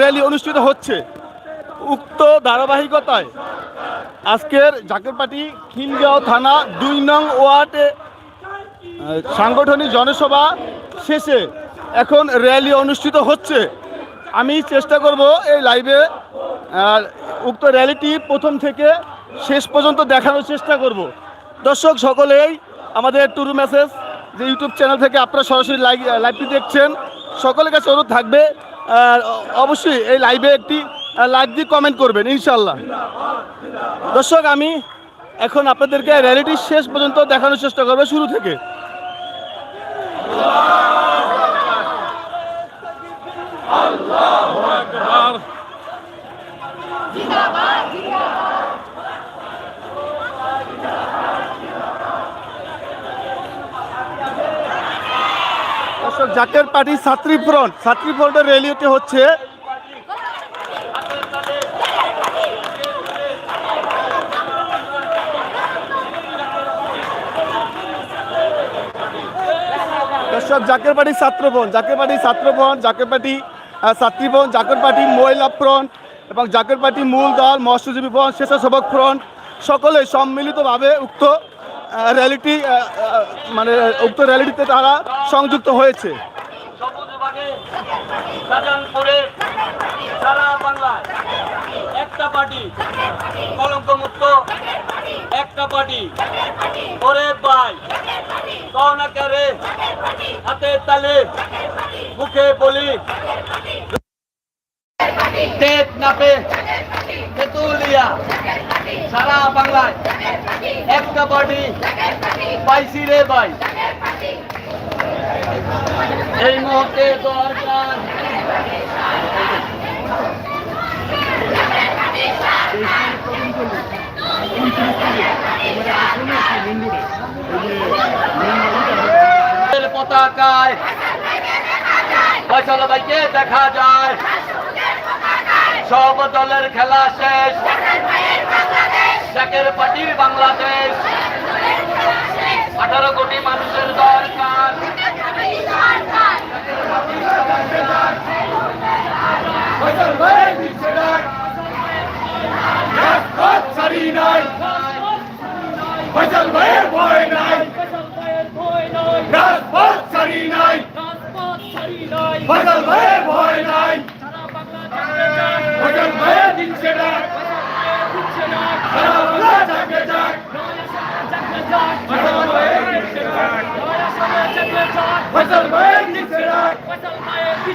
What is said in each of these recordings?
Rally অনুষ্ঠিত হচ্ছে। উক্ত ধারাবাহিকতায় আজকের জাকেরপাটি খিলগাঁও থানা দুই নং ওয়ার্ডে সাংগঠনিক জনসভা শেষে এখন র্যালি অনুষ্ঠিত হচ্ছে। আমি চেষ্টা করব এই লাইভে উক্ত র্যালিটি প্রথম থেকে শেষ পর্যন্ত দেখানোর চেষ্টা করব। দর্শক সকলেই আমাদের টুরু মেসেজ যে ইউটিউব চ্যানেল থেকে আপনারা সরাসরি লাইভ লাইভটি দেখছেন সকলের কাছে অনুরোধ থাকবে অবশ্যই এই লাইভে একটি লাইভ দিয়ে কমেন্ট করবেন ইনশাল্লাহ দর্শক, আমি এখন আপনাদেরকে র্যালিটি শেষ পর্যন্ত দেখানোর চেষ্টা করব, শুরু থেকে। দর্শক জাতীয় পার্টি ছাত্রী ফ্রন্ট। ছাত্রী ফ্রন্টের র্যালিটি হচ্ছে দর্শক জাকের পার্টি ছাত্রবন জাকের পার্টি ছাত্রবন জাকের পার্টি আহ, ছাত্রীবন জাকের পার্টি মহিলা ফ্রন্ট এবং জাকের পার্টি মূল দল মৎস্যজীবী ফ্রন্ট স্বেচ্ছাসেবক ফ্রন্ট। সকলে সম্মিলিতভাবে উক্ত র্যালিটি মানে উক্ত র্যালিটিতে তারা সংযুক্ত হয়েছে। একটা পার্টি কলঙ্ক মুক্ত একটা পার্টি তালে বলি। নাপে সারা বাংলায়। একটা পার্টি পাইছি রে ভাই। এই মুহূর্তে দরকার। পতাকায়। ফয়সাল ভাইকে দেখা যায়। সব দলের খেলা শেষ। জাকের পার্টির বাংলাদেশ। আঠারো কোটি মানুষের দরকার। ফসল ভাইয়ের ভয় নাই। নাই। ফসল ভাইয়ের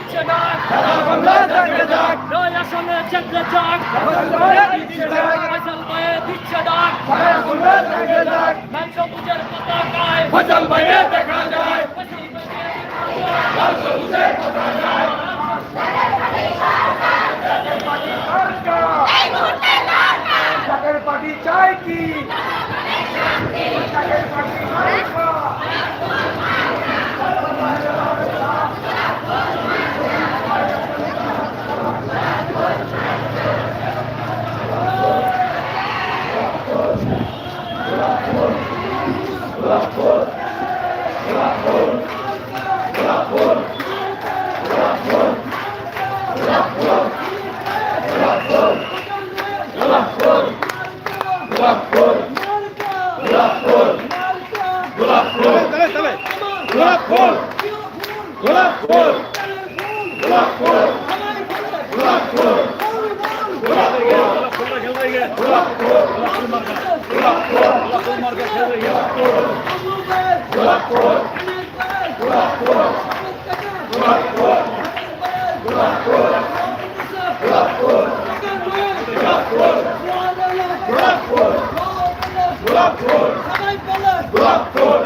gidecek. Karakollar takacak. Dolaşanı çatlayacak. Karakollar gidecek. Kazanmaya gidecek. Karakollar takacak. Ben çok uçarım patakay. Kazanmaya takacak. Kazanmaya takacak. Ben çok uçarım patakay. গোলাপ ফুল। গোলাপ ফুল গোলাপ ফুল গোলাপ ফুল। গোলাপ ফুল। গোলাপ ফুল। গোলাপ ফুল। গোলাপ ফুল। গোলাপ ফুল গোলাপ গোলাপপুর সবাই বলো গোলাপপুর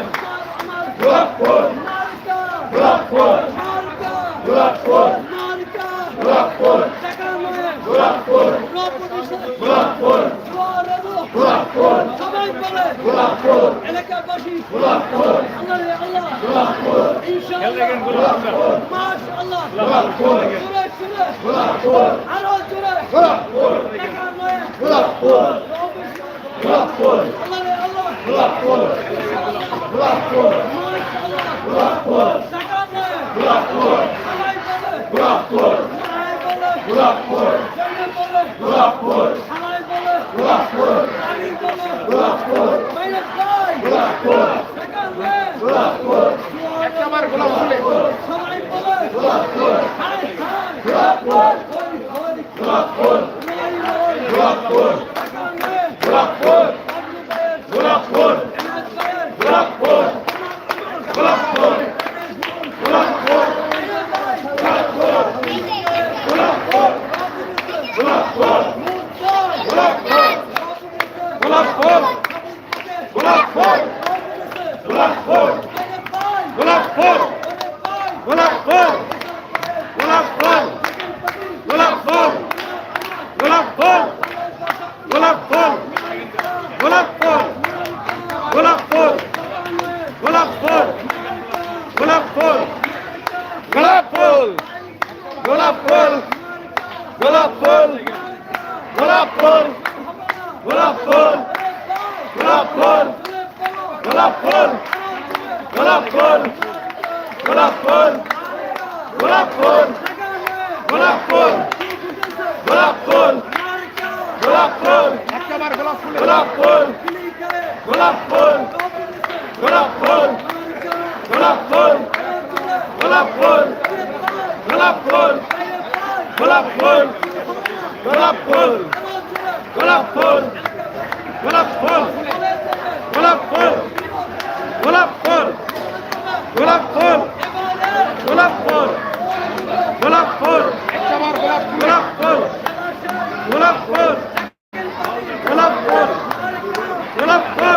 আমার গোলাপপুর মার্কা গোলাপপুর মার্কা গোলাপপুর মার্কা গোলাপপুর টাকা নয় গোলাপপুর গোলাপপুর গোলাপপুর সবাই বলে গোলাপপুর এলাকাবাসী গোলাপপুর আল্লাহ আল্লাহ গোলাপপুর ইনশাআল্লাহ গোলাপপুর মাশাআল্লাহ গোলাপপুর সুরে সুরে গোলাপপুর আরও জোরে গোলাপপুর টাকা নয় Golappur Rockport! Colapone! Colapone! Golappur Golappur Golappur Golappur Golappur Golappur Golappur Golappur Golappur Golappur Golappur Golappur Golappur Golappur Golappur গোলাপ up, up.